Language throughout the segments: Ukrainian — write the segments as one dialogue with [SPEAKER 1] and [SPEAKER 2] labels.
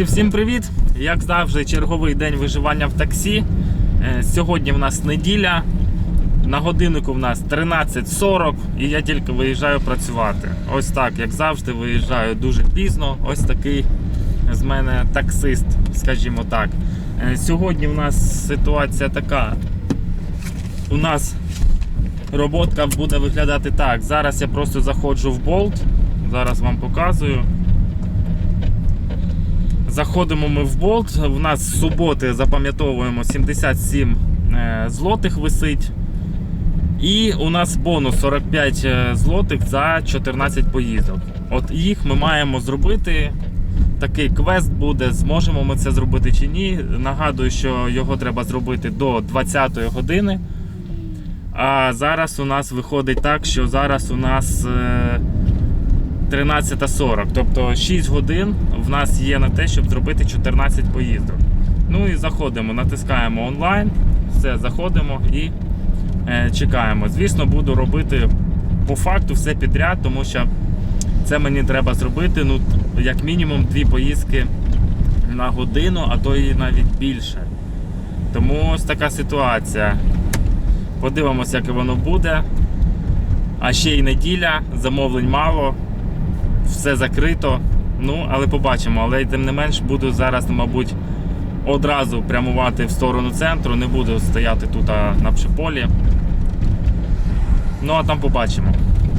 [SPEAKER 1] Всім привіт! Як завжди, черговий день виживання в таксі. Е, Сьогодні в нас неділя. На годиннику в нас 13.40 і я тільки виїжджаю працювати. Ось так, як завжди, виїжджаю дуже пізно. Ось такий з мене таксист, скажімо так. Е, Сьогодні в нас ситуація така. У нас роботка буде виглядати так. Зараз я просто заходжу в болт. Зараз вам показую. Заходимо ми в болт. У нас з суботи запам'ятовуємо 77 е, злотих висить. І у нас бонус 45 е, злотих за 14 поїздок. От їх ми маємо зробити. Такий квест буде, зможемо ми це зробити чи ні. Нагадую, що його треба зробити до 20 години. А зараз у нас виходить так, що зараз у нас е, 13.40. Тобто 6 годин в нас є на те, щоб зробити 14 поїздок. Ну і заходимо, натискаємо онлайн, все, заходимо і е, чекаємо. Звісно, буду робити по факту все підряд, тому що це мені треба зробити ну, як мінімум дві поїздки на годину, а то і навіть більше. Тому ось така ситуація. Подивимося, як воно буде. А ще й неділя, замовлень мало, все закрито. Ну, але побачимо. Але тим не менш буду зараз, мабуть, одразу прямувати в сторону центру, не буду стояти тут на пшеполі. Ну, а там побачимо.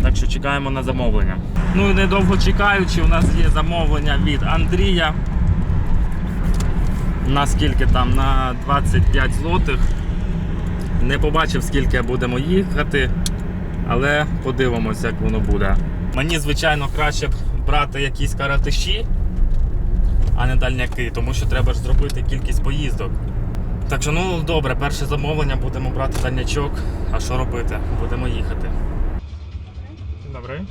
[SPEAKER 1] Так що чекаємо на замовлення. Ну і недовго чекаючи, у нас є замовлення від Андрія. На скільки там? На 25 злотих. Не побачив, скільки будемо їхати, але подивимося, як воно буде. Мені, звичайно, краще б брати якісь каратиші, а не дальняки, тому що треба ж зробити кількість поїздок. Так що, ну добре, перше замовлення будемо брати дальнячок. А що робити? Будемо їхати. Добре.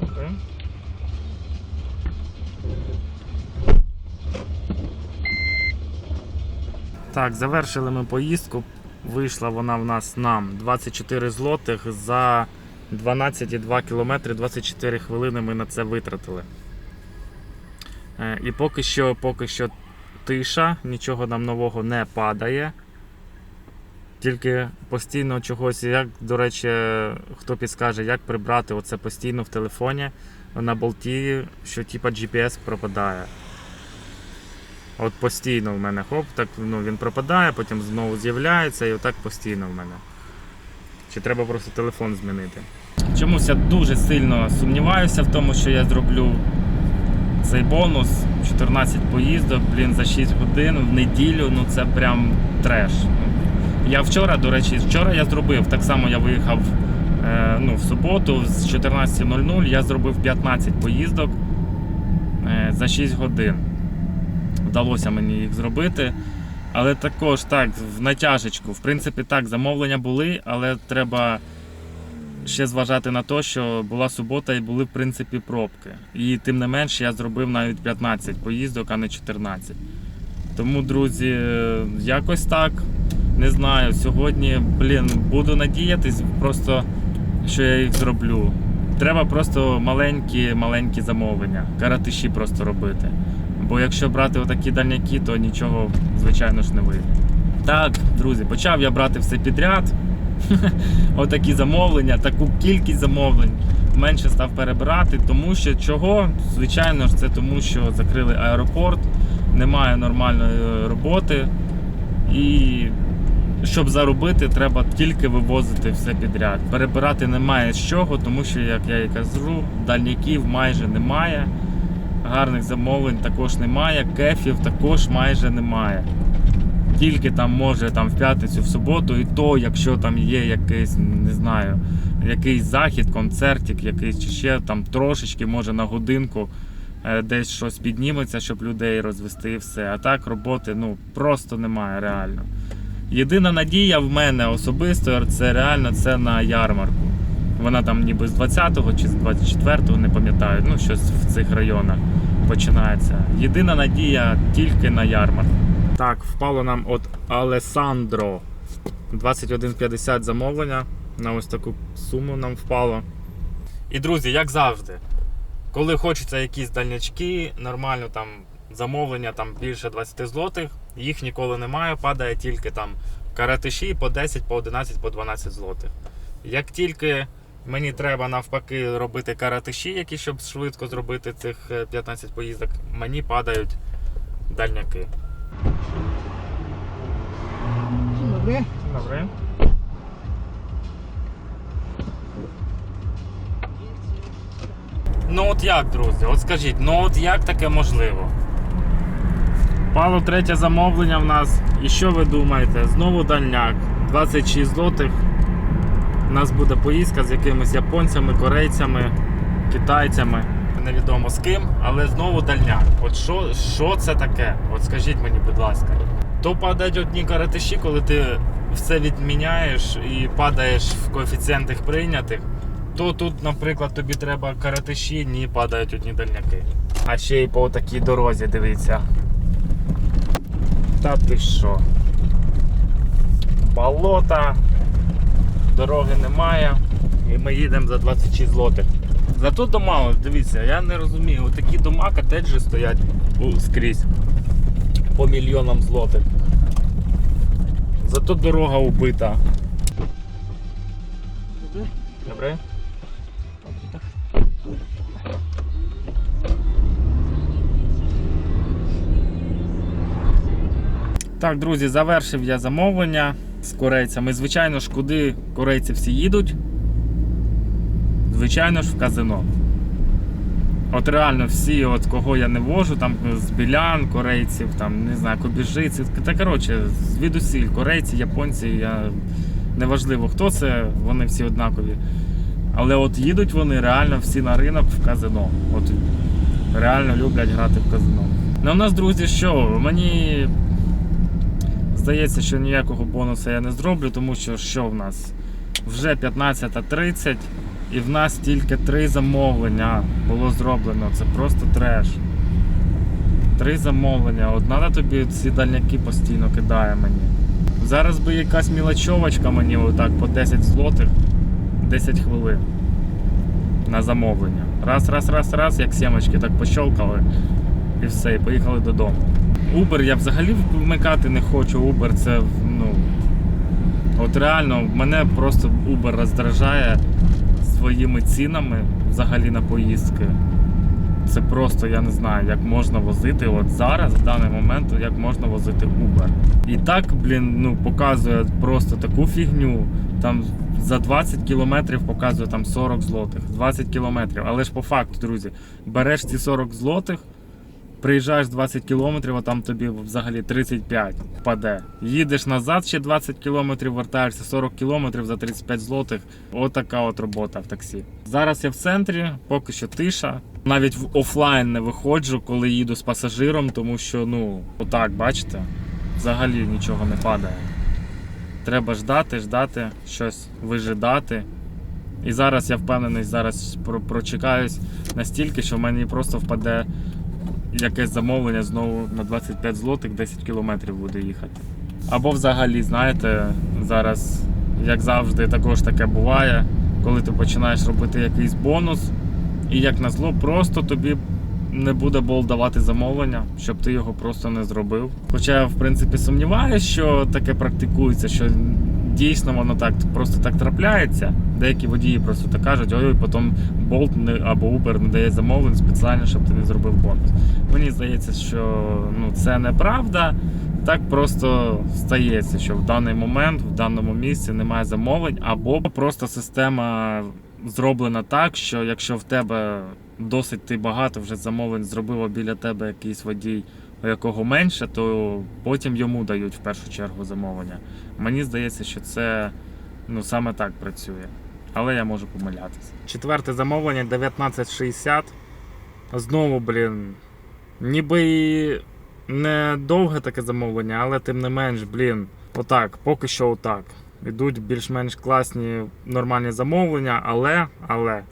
[SPEAKER 1] Добре. Так, завершили ми поїздку. Вийшла вона в нас нам 24 злотих за 12,2 км 24 хвилини ми на це витратили. Е, І поки що, поки що тиша, нічого нам нового не падає. Тільки постійно чогось, як, до речі, хто підскаже, як прибрати оце постійно в телефоні на болті, що типа GPS пропадає. От постійно в мене хоп, так ну, він пропадає, потім знову з'являється і отак постійно в мене. Чи треба просто телефон змінити? Чомусь я дуже сильно сумніваюся в тому, що я зроблю цей бонус 14 поїздок, блін, за 6 годин в неділю, ну це прям треш. Я вчора, до речі, вчора я зробив, так само я виїхав е, ну, в суботу з 14.00 я зробив 15 поїздок е, за 6 годин. Вдалося мені їх зробити. Але також так, в натяжечку. В принципі, так, замовлення були, але треба ще зважати на те, що була субота і були, в принципі, пробки. І тим не менш я зробив навіть 15 поїздок, а не 14. Тому, друзі, якось так. Не знаю. Сьогодні, блін, буду надіятись, просто що я їх зроблю. Треба просто маленькі, маленькі замовлення, каратиші просто робити. Бо якщо брати отакі дальняки, то нічого, звичайно ж, не вийде. Так, друзі, почав я брати все підряд. Отакі замовлення, таку кількість замовлень менше став перебирати, тому що чого? Звичайно ж, це тому, що закрили аеропорт, немає нормальної роботи. І щоб заробити, треба тільки вивозити все підряд. Перебирати немає з чого, тому що, як я і кажу, дальняків майже немає. Гарних замовлень також немає, кефів також майже немає. Тільки там може там в п'ятницю, в суботу, і то, якщо там є якийсь, не знаю, якийсь захід, концертик, якийсь чи ще там трошечки, може на годинку е, десь щось підніметься, щоб людей розвести і все. А так роботи ну просто немає реально. Єдина надія в мене особисто це реально це на ярмарку. Вона там ніби з 20-го чи з 24-го, не пам'ятаю, ну щось в цих районах починається. Єдина надія тільки на ярмарку. Так, впало нам от Алесандро. 21,50 замовлення. На ось таку суму нам впало. І друзі, як завжди, коли хочеться якісь дальнячки, нормально там замовлення там більше 20 злотих, їх ніколи немає, падає тільки там каратиші по 10, по 11, по 12 злотих. Як тільки мені треба навпаки робити каратиші, які щоб швидко зробити цих е, 15 поїздок, мені падають дальняки.
[SPEAKER 2] Dzień dobry.
[SPEAKER 1] Добре. Ну от як, друзі, от скажіть, ну от як таке можливо? Пало третє замовлення в нас. І що ви думаєте? Знову дальняк. 26 злотих. У нас буде поїздка з якимись японцями, корейцями, китайцями. Невідомо з ким, але знову дальняк. От що, що це таке? От скажіть мені, будь ласка. То падають одні каратиші, коли ти все відміняєш і падаєш в коефіцієнтах прийнятих, то тут, наприклад, тобі треба каратиші, ні, падають одні дальняки. А ще й по такій дорозі, дивіться. Та ти що? Болота, дороги немає. І ми їдемо за 26 злотих. Зато дома, дивіться, я не розумію, такі дома, котеджі стоять скрізь по мільйонам злотих. Зато дорога убита. Добре? Так, друзі, завершив я замовлення з корейцями. Звичайно ж, куди корейці всі їдуть? Звичайно ж, в казино. От реально всі, от кого я не вожу, там з білян, корейців, там, не знаю, кобіжиці. Та коротше, звідусіль, корейці, японці, я... неважливо хто це, вони всі однакові. Але от їдуть вони реально всі на ринок в казино. От реально люблять грати в казино. Ну у нас, друзі, що? Мені здається, що ніякого бонусу я не зроблю, тому що що в нас? Вже 15.30 і в нас тільки три замовлення було зроблено. Це просто треш. Три замовлення. От надо тобі ці дальняки постійно кидає мені. Зараз би якась мілочовочка мені отак по 10 злотих 10 хвилин на замовлення. Раз, раз, раз, раз, як сімочки так пощолкали і все, і поїхали додому. Uber я взагалі вмикати не хочу. Uber це ну. От реально мене просто Uber роздражає своїми цінами взагалі на поїздки. Це просто я не знаю, як можна возити от зараз, в даний момент, як можна возити Uber. І так, блін, ну показує просто таку фігню. Там за 20 кілометрів показує там 40 злотих. 20 кілометрів. Але ж по факту, друзі, береш ці 40 злотих, приїжджаєш 20 кілометрів, а там тобі взагалі 35 впаде. Їдеш назад ще 20 кілометрів, вертаєшся 40 кілометрів за 35 злотих. Отака от робота в таксі. Зараз я в центрі, поки що тиша. Навіть в офлайн не виходжу, коли їду з пасажиром, тому що, ну, отак, бачите, взагалі нічого не падає. Треба ждати, ждати, щось вижидати. І зараз я впевнений, зараз прочекаюсь настільки, що в мені просто впаде якесь замовлення знову на 25 злотих 10 кілометрів буде їхати. Або взагалі, знаєте, зараз, як завжди, також таке буває, коли ти починаєш робити якийсь бонус, і як назло, просто тобі не буде бол давати замовлення, щоб ти його просто не зробив. Хоча я в принципі сумніваюся, що таке практикується, що дійсно воно так просто так трапляється. Деякі водії просто так кажуть, ой, потім не, або Uber не дає замовлень спеціально, щоб ти не зробив бонус. Мені здається, що ну, це неправда. Так просто стається, що в даний момент, в даному місці немає замовлень, або просто система зроблена так, що якщо в тебе досить ти багато вже замовлень зробило біля тебе якийсь водій, у якого менше, то потім йому дають в першу чергу замовлення. Мені здається, що це ну, саме так працює. Але я можу помилятися. Четверте замовлення 1960. Знову, блін. Ніби і не довге таке замовлення, але тим не менш, блін, отак, поки що отак. Йдуть більш-менш класні нормальні замовлення, але, але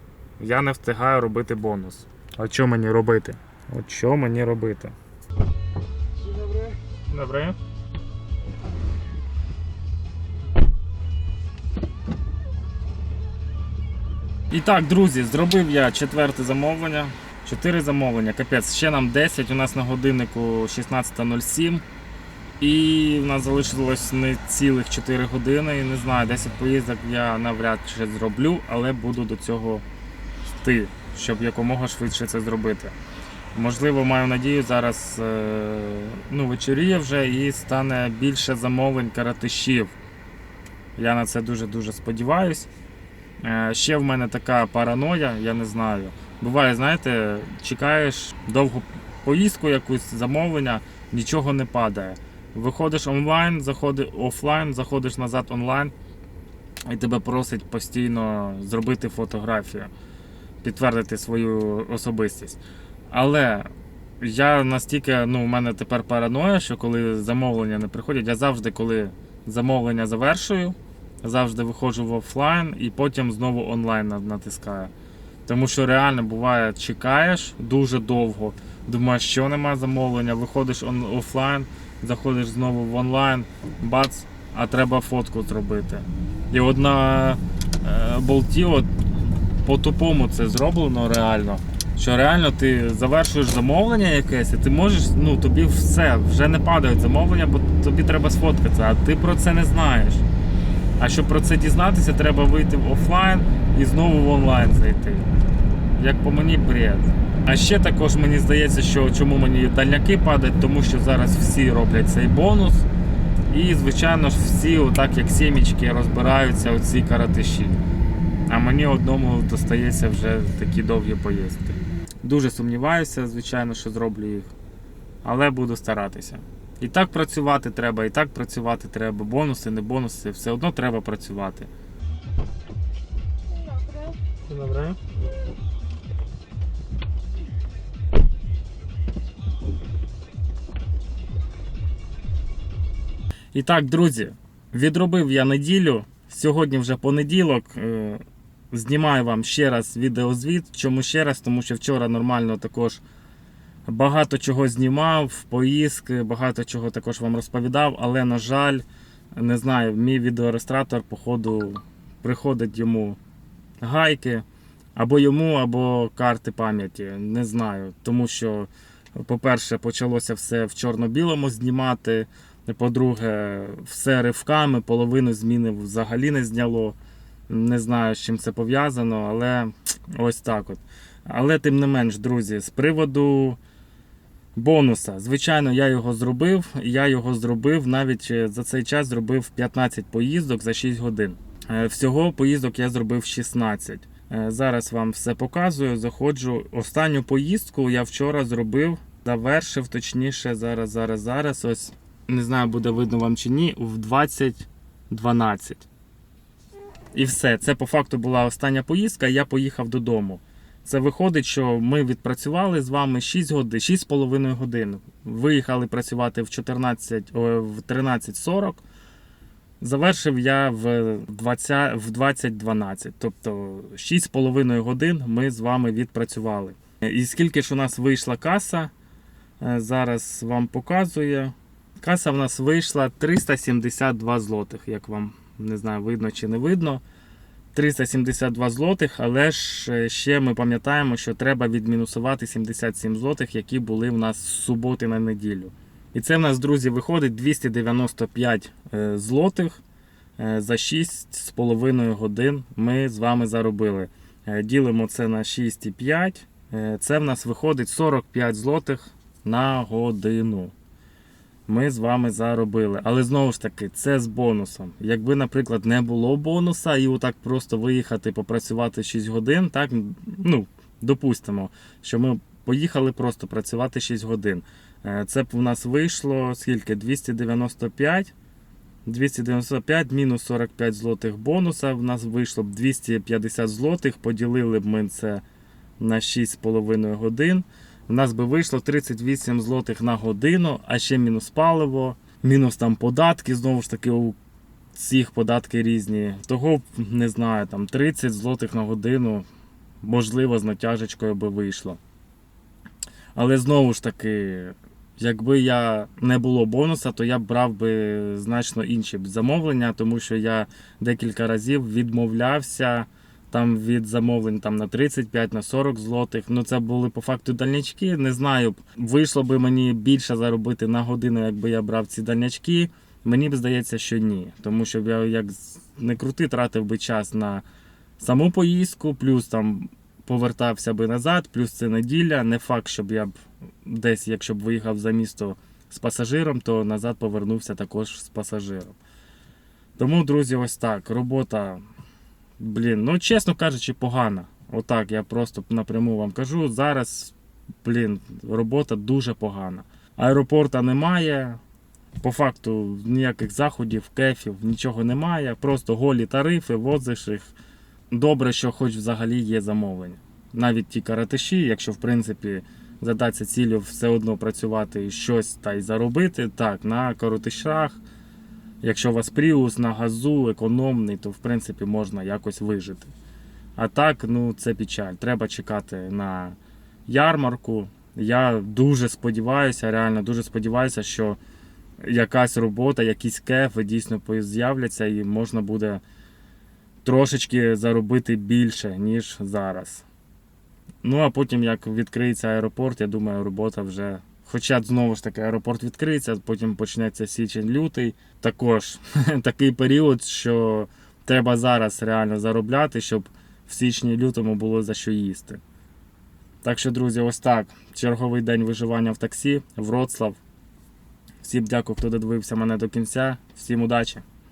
[SPEAKER 1] я не встигаю робити бонус. А що мені робити? От що мені робити?
[SPEAKER 2] Dzień dobry.
[SPEAKER 1] І так, друзі, зробив я четверте замовлення. Чотири замовлення. Капець, ще нам 10, у нас на годиннику 16.07. І в нас залишилось не цілих 4 години. Не знаю, 10 поїздок я навряд чи зроблю, але буду до цього йти, щоб якомога швидше це зробити. Можливо, маю надію, зараз е, ну, вечоріє вже і стане більше замовлень каратишів. Я на це дуже-дуже сподіваюсь. Е, Ще в мене така параноя, я не знаю. Буває, знаєте, чекаєш довгу поїздку, якусь замовлення, нічого не падає. Виходиш онлайн, заходиш офлайн, заходиш назад онлайн, і тебе просить постійно зробити фотографію, підтвердити свою особистість. Але я настільки, ну, у мене тепер параноя, що коли замовлення не приходять, я завжди, коли замовлення завершую, завжди виходжу в офлайн і потім знову онлайн натискаю. Тому що реально буває, чекаєш дуже довго, думаєш, що нема замовлення, виходиш офлайн, заходиш знову в онлайн, бац, а треба фотку зробити. І от на е, болті от, по-тупому це зроблено реально. Що реально ти завершуєш замовлення якесь, і ти можеш, ну тобі все, вже не падають замовлення, бо тобі треба сфоткатися, а ти про це не знаєш. А щоб про це дізнатися, треба вийти в офлайн і знову в онлайн зайти. Як по мені бред. А ще також мені здається, що чому мені дальняки падають, тому що зараз всі роблять цей бонус. І, звичайно ж, всі, отак як сімічки, розбираються у ці каратиші. А мені одному достається вже такі довгі поїздки. Дуже сумніваюся, звичайно, що зроблю їх. Але буду старатися. І так працювати треба, і так працювати треба. Бонуси, не бонуси, все одно треба працювати. Добре. І так, друзі, відробив я неділю. Сьогодні вже понеділок. Знімаю вам ще раз відеозвіт. Чому ще раз? Тому що вчора нормально також багато чого знімав, поїздки, багато чого також вам розповідав, але, на жаль, не знаю, мій відеореєстратор, походу, приходить йому гайки. Або йому, або карти пам'яті. Не знаю. Тому що, по-перше, почалося все в чорно-білому знімати. По-друге, все ривками, половину зміни взагалі не зняло. Не знаю, з чим це пов'язано, але ось так от. Але тим не менш, друзі, з приводу бонуса. Звичайно, я його зробив. Я його зробив навіть е, за цей час зробив 15 поїздок за 6 годин. Е, Всього поїздок я зробив 16. Е, Зараз вам все показую. Заходжу. Останню поїздку я вчора зробив, завершив, точніше, зараз, зараз, зараз. Ось не знаю, буде видно вам чи ні, в 20.12. І все. Це по факту була остання поїздка, і я поїхав додому. Це виходить, що ми відпрацювали з вами 6 годин, 6,5 годин. Виїхали працювати в 14, о, в 13.40. Завершив я в 20, в 20.12. Тобто 6,5 годин ми з вами відпрацювали. І скільки ж у нас вийшла каса, е, зараз вам показує. Каса в нас вийшла 372 злотих, як вам не знаю, видно чи не видно. 372 злотих, але ж е, ще ми пам'ятаємо, що треба відмінусувати 77 злотих, які були в нас з суботи на неділю. І це в нас, друзі, виходить 295 е, злотих е, за 6,5 годин ми з вами заробили. Ділимо це на 6,5. Е, Це в нас виходить 45 злотих на годину. Ми з вами заробили. Але знову ж таки, це з бонусом. Якби, наприклад, не було бонуса і отак просто виїхати попрацювати 6 годин, так, ну, допустимо, що ми поїхали просто працювати 6 годин. Е, Це б у нас вийшло скільки? 295. 295 мінус 45 злотих бонуса. В нас вийшло б 250 злотих. Поділили б ми це на 6,5 годин. У нас би вийшло 38 злотих на годину, а ще мінус паливо, мінус там податки. Знову ж таки, у всіх податки різні. Того, не знаю, там 30 злотих на годину, можливо, з натяжечкою би вийшло. Але знову ж таки, якби я не було бонуса, то я б брав би значно інші замовлення, тому що я декілька разів відмовлявся там від замовлень там на 35, на 40 злотих. Ну це були по факту дальнячки. Не знаю, вийшло би мені більше заробити на годину, якби я брав ці дальнячки. Мені б здається, що ні. Тому що я як не крути, тратив би час на саму поїздку, плюс там повертався би назад, плюс це неділя. Не факт, щоб я б десь, якщо б виїхав за місто з пасажиром, то назад повернувся також з пасажиром. Тому, друзі, ось так. Робота, блін, ну чесно кажучи, погана. Отак, я просто напряму вам кажу. Зараз, блін, робота дуже погана. Аеропорта немає. По факту ніяких заходів, кефів, нічого немає. Просто голі тарифи, возиш їх. Добре, що хоч взагалі є замовлення. Навіть ті каратиші, якщо в принципі задаться цілю все одно працювати і щось та й заробити, так, на коротишах, якщо у вас пріус на газу економний, то в принципі можна якось вижити. А так, ну це печаль. Треба чекати на ярмарку. Я дуже сподіваюся, реально дуже сподіваюся, що якась робота, якісь кефи дійсно з'являться і можна буде трошечки заробити більше, ніж зараз. Ну а потім, як відкриється аеропорт, я думаю, робота вже. Хоча знову ж таки аеропорт відкриється, потім почнеться січень-лютий. Також такий період, що треба зараз реально заробляти, щоб в січні-лютому було за що їсти. Так що, друзі, ось так. Черговий день виживання в таксі, Вроцлав. Всім дякую, хто додивився мене до кінця. Всім удачі!